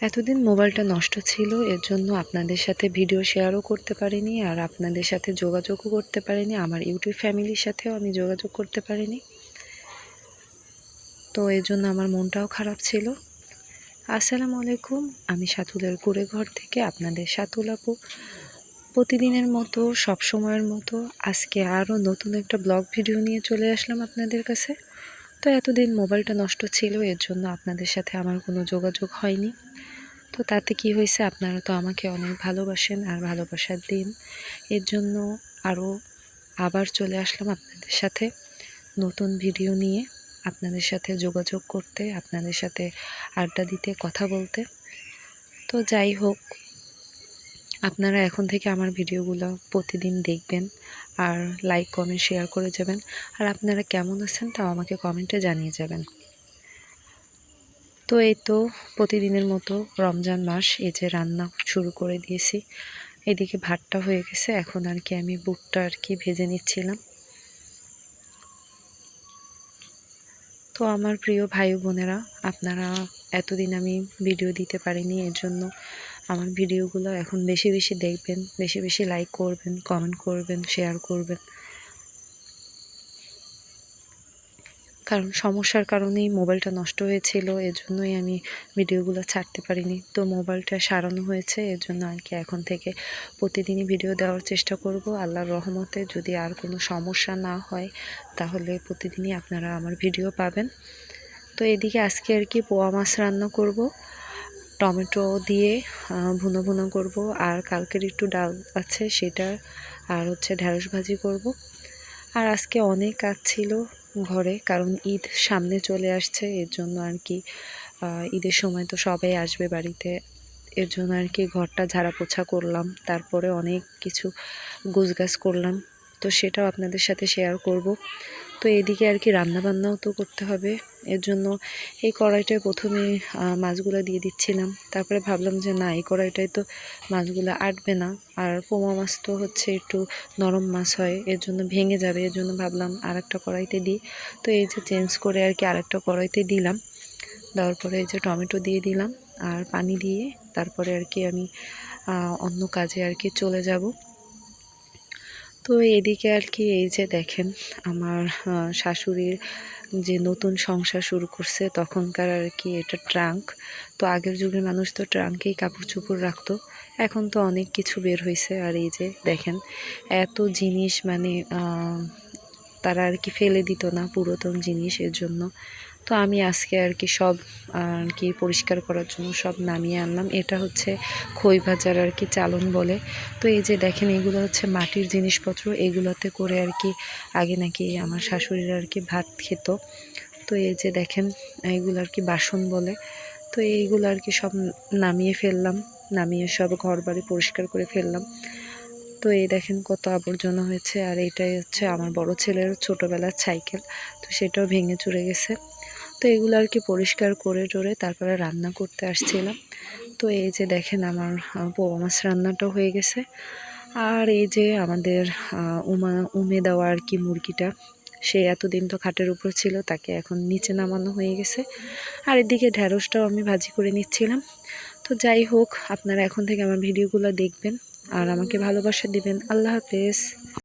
এতদিন মোবাইলটা নষ্ট ছিল, এর জন্য আপনাদের সাথে ভিডিও শেয়ারও করতে পারিনি আর আপনাদের সাথে যোগাযোগও করতে পারিনি। আমার ইউটিউব ফ্যামিলির সাথেও আমি যোগাযোগ করতে পারিনি। তো এর জন্য আমার মনটাও খারাপ ছিল। আসসালামু আলাইকুম, আমি সাতুলের কুড়ে ঘর থেকে আপনাদের সাতুল আপু। প্রতিদিনের মতো সব সময়ের মতো আজকে আরও নতুন একটা ব্লগ ভিডিও নিয়ে চলে আসলাম আপনাদের কাছে। তো এতদিন মোবাইলটা নষ্ট ছিল, এর জন্য আপনাদের সাথে আমার কোনো যোগাযোগ হয়নি। তো তাতে কি হয়েছে, আপনারা তো আমাকে অনেক ভালোবাসেন আর ভালোবাসার দিন। এর জন্য আরও আবার চলে আসলাম আপনাদের সাথে নতুন ভিডিও নিয়ে, আপনাদের সাথে যোগাযোগ করতে, আপনাদের সাথে আড্ডা দিতে, কথা বলতে। তো যাই হোক আপনারা এখন থেকে আমার ভিডিওগুলো প্রতিদিন দেখবেন আর লাইক কমেন্ট শেয়ার করে যাবেন। আর আপনারা কেমন আছেন তাও আমাকে কমেন্টে জানিয়ে যাবেন। তো এই তো প্রতিদিনের মতো রমজান মাস, এই যে রান্না শুরু করে দিয়েছি। এদিকে ভাতটা হয়ে গেছে, এখন আর কি আমি বুটটা আর কি ভেজে নিচ্ছিলাম। তো আমার প্রিয় ভাই বোনেরা, আপনারা এতদিন আমি ভিডিও দিতে পারিনি, এর জন্য আমার ভিডিওগুলো এখন বেশি বেশি দেখবেন, বেশি বেশি লাইক করবেন কমেন্ট করবেন শেয়ার করবেন। কারণ সমস্যার কারণেই মোবাইলটা নষ্ট হয়েছিল এর জন্যই আমি ভিডিওগুলো ছাড়তে পারিনি। তো মোবাইলটা সারানো হয়েছে এর জন্য আর কি এখন থেকে প্রতিদিনই ভিডিও দেওয়ার চেষ্টা করব। আল্লাহর রহমতে যদি আর কোনো সমস্যা না হয়, তাহলে প্রতিদিনই আপনারা আমার ভিডিও পাবেন। তো এদিকে আজকে আর কি পোয়া মাছ রান্না করব। টমেটো দিয়ে ভুনো ভুনো করব। আর কালকের একটু ডাল আছে সেটা আর হচ্ছে ঢ্যাঁড়স ভাজি করব। আর আজকে অনেক কাজ ছিল ঘরে, কারণ ঈদ সামনে চলে আসছে, এর জন্য আর কি ঈদের সময় তো সবাই আসবে বাড়িতে। এর জন্য আর কি ঘরটা ঝাড়া পোছা করলাম, তারপরে অনেক কিছু গুছগাছ করলাম। তো সেটাও আপনাদের সাথে শেয়ার করব। তো এদিকে আর কি রান্নাবান্নাও তো করতে হবে। এর জন্য এই কড়াইটায় প্রথমে মাছগুলো দিয়ে দিচ্ছিলাম। তারপরে ভাবলাম যে না, এই কড়াইটায় তো মাছগুলো আটবে না। আর পোমা মাছ তো হচ্ছে একটু নরম মাছ হয়, এর জন্য ভেঙে যাবে। এর জন্য ভাবলাম আর একটা কড়াইতে দিই। তো এই যে চেঞ্জ করে আর কি আরেকটা কড়াইতে দিলাম। দেওয়ার পরে এই যে টমেটো দিয়ে দিলাম। আর পানি দিয়ে তারপরে আর কি আমি অন্য কাজে আর কি চলে যাব। তো এদিকে আর কি এই যে দেখেন, আমার শাশুড়ির যে নতুন সংসার শুরু করছে, তখনকার আর কি এটা ট্রাঙ্ক। তো আগের যুগের মানুষ তো ট্রাঙ্কেই কাপড় চোপড় রাখতো। এখন তো অনেক কিছু বের হয়েছে আর এই যে দেখেন, এত জিনিস মানে তারা আর কি ফেলে দিত না পুরাতন জিনিস এর জন্য। তো আমি আজকে আর কি সব, আর কি পরিষ্কার করার জন্য সব নামিয়ে আনলাম। এটা হচ্ছে খই ভাজার আর কি চালন বলে। তো এই যে দেখেন, এগুলো হচ্ছে মাটির জিনিসপত্র। এগুলোতে করে আর কি আগে নাকি আমার শাশুড়িরা আর কি ভাত খেত। তো এই যে দেখেন এইগুলো আর কি বাসন বলে। তো এইগুলো আর কি সব নামিয়ে ফেললাম। নামিয়ে সব ঘর বাড়ি পরিষ্কার করে ফেললাম। তো এই দেখেন কত আবর্জনা হয়েছে আর এটাই হচ্ছে আমার বড় ছেলের ছোটোবেলার সাইকেল। তো সেটাও ভেঙে চুরে গেছে। তো এগুলো আর কি পরিষ্কার করে টোরে তারপরে রান্না করতে আসছিলাম। তো এই যে দেখেন আমার পোয়া মাছ রান্নাটাও হয়ে গেছে। আর এই যে আমাদের উমা, উমে দেওয়া আর কি মুরগিটা, সে এতদিন তো খাটের উপর ছিল, তাকে এখন নিচে নামানো হয়ে গেছে। আর এদিকে ঢ্যাঁড়সটাও আমি ভাজি করে নিচ্ছিলাম। তো যাই হোক, আপনারা এখন থেকে আমার ভিডিওগুলো দেখবেন। আর আমাকে ভালোবাসা দিবেন। আল্লাহ হাফেজ।